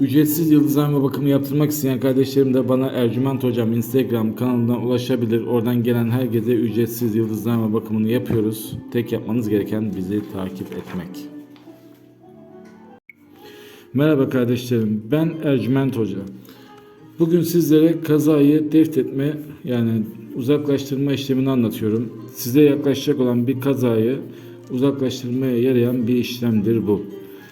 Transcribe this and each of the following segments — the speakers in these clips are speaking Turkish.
Ücretsiz yıldızlama bakımı yaptırmak isteyen kardeşlerim de bana Ercüment Hocam Instagram kanalından ulaşabilir. Oradan gelen herkese ücretsiz yıldızlama bakımını yapıyoruz. Tek yapmanız gereken bizi takip etmek. Merhaba kardeşlerim. Ben Ercüment Hoca. Bugün sizlere kazayı deftetme yani uzaklaştırma işlemini anlatıyorum. Size yaklaşacak olan bir kazayı uzaklaştırmaya yarayan bir işlemdir bu.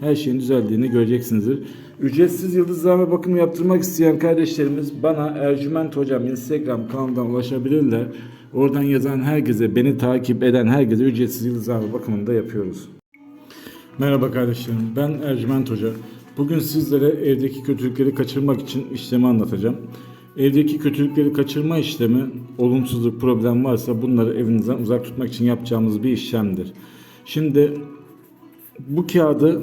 her şeyin düzeldiğini göreceksinizdir. Ücretsiz yıldızlama bakımı yaptırmak isteyen kardeşlerimiz bana Ercüment Hocam Instagram kanalından ulaşabilirler. Oradan yazan herkese, beni takip eden herkese ücretsiz yıldızlama bakımını da yapıyoruz. Merhaba kardeşlerim, ben Ercüment Hoca. Bugün sizlere evdeki kötülükleri kaçırmak için işlemi anlatacağım. Evdeki kötülükleri kaçırma işlemi, olumsuzluk, problem varsa bunları evinizden uzak tutmak için yapacağımız bir işlemdir. Şimdi bu kağıdı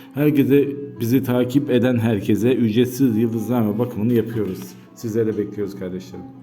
Herkese bizi takip eden herkese ücretsiz yıldızlame bakımını yapıyoruz. Sizleri bekliyoruz kardeşlerim.